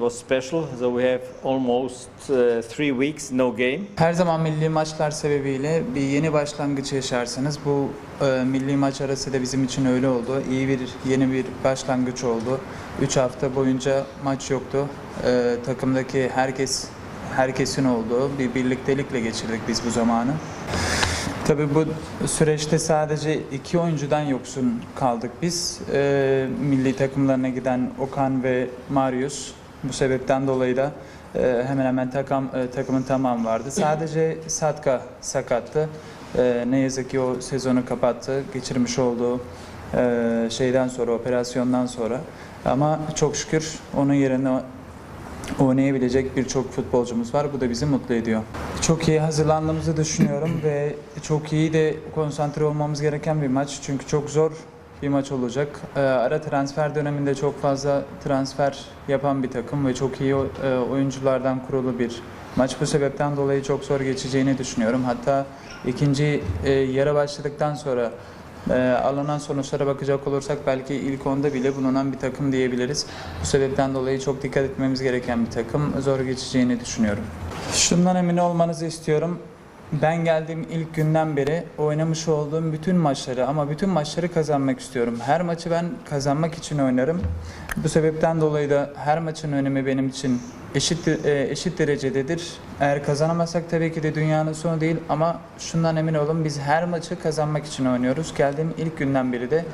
Was special, so we have almost uh, three weeks no game. Her zaman milli maçlar sebebiyle bir yeni başlangıç yaşarsınız. Bu e, milli maç arası da bizim için öyle oldu. İyi bir yeni bir başlangıç oldu. 3 hafta boyunca maç yoktu. E, takımdaki herkes herkesin olduğu bir birliktelikle geçirdik biz bu zamanı. Tabii bu süreçte sadece iki oyuncudan yoksun kaldık biz. E, milli takımlarına giden Okan ve Marius. Bu sebepten dolayı da e, hemen hemen takım, e, takımın tamamı vardı. Sadece Satka sakattı. E, ne yazık ki o sezonu kapattı. Geçirmiş olduğu e, şeyden sonra, operasyondan sonra. Ama çok şükür onun yerine oynayabilecek birçok futbolcumuz var. Bu da bizi mutlu ediyor. Çok iyi hazırlandığımızı düşünüyorum ve çok iyi de konsantre olmamız gereken bir maç. Çünkü çok zor bir maç olacak. Ee, Ara transfer döneminde çok fazla transfer yapan bir takım ve çok iyi e, oyunculardan kurulu bir maç. Bu sebepten dolayı çok zor geçeceğini düşünüyorum. Hatta ikinci e, yarı başladıktan sonra e, alınan sonuçlara bakacak olursak belki ilk onda bile bulunan bir takım diyebiliriz. Bu sebepten dolayı çok dikkat etmemiz gereken bir takım. Zor geçeceğini düşünüyorum. Şundan emin olmanızı istiyorum. Ben geldiğim ilk günden beri oynamış olduğum bütün maçları ama bütün maçları kazanmak istiyorum. Her maçı ben kazanmak için oynarım. Bu sebepten dolayı da her maçın önemi benim için eşit e, eşit derecededir. Eğer kazanamazsak tabii ki de dünyanın sonu değil ama şundan emin olun biz her maçı kazanmak için oynuyoruz. Geldiğim ilk günden beri de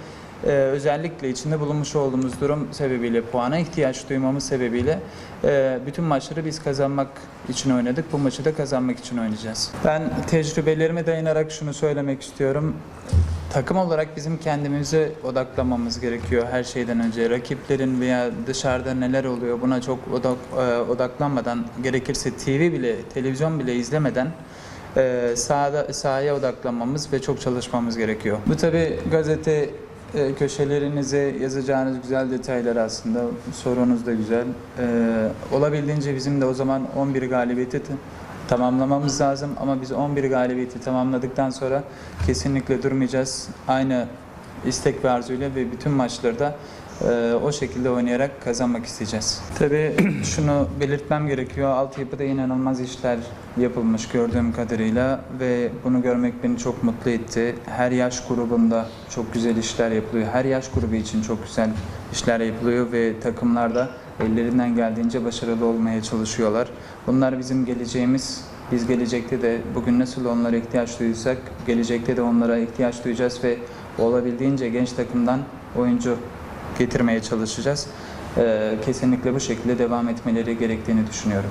e, özellikle içinde bulunmuş olduğumuz durum sebebiyle, puana ihtiyaç duymamız sebebiyle e, bütün maçları biz kazanmak için oynadık. Bu maçı da kazanmak için oynayacağız. Ben tecrübelerime dayanarak şunu söylemek istiyorum. Takım olarak bizim kendimize odaklamamız gerekiyor her şeyden önce. Rakiplerin veya dışarıda neler oluyor buna çok odak, e, odaklanmadan, gerekirse TV bile, televizyon bile izlemeden e, sahada, sahaya odaklanmamız ve çok çalışmamız gerekiyor. Bu tabi gazete e, köşelerinize yazacağınız güzel detaylar aslında. Sorunuz da güzel. E, olabildiğince bizim de o zaman 11 galibiyeti tamamlamamız lazım ama biz 11 galibiyeti tamamladıktan sonra kesinlikle durmayacağız. Aynı istek ve arzuyla ve bütün maçları da e, o şekilde oynayarak kazanmak isteyeceğiz. Tabii şunu belirtmem gerekiyor. Altyapıda inanılmaz işler yapılmış gördüğüm kadarıyla ve bunu görmek beni çok mutlu etti. Her yaş grubunda çok güzel işler yapılıyor. Her yaş grubu için çok güzel işler yapılıyor ve takımlarda ellerinden geldiğince başarılı olmaya çalışıyorlar. Bunlar bizim geleceğimiz. Biz gelecekte de bugün nasıl onlara ihtiyaç duysak gelecekte de onlara ihtiyaç duyacağız ve olabildiğince genç takımdan oyuncu getirmeye çalışacağız. Ee, kesinlikle bu şekilde devam etmeleri gerektiğini düşünüyorum.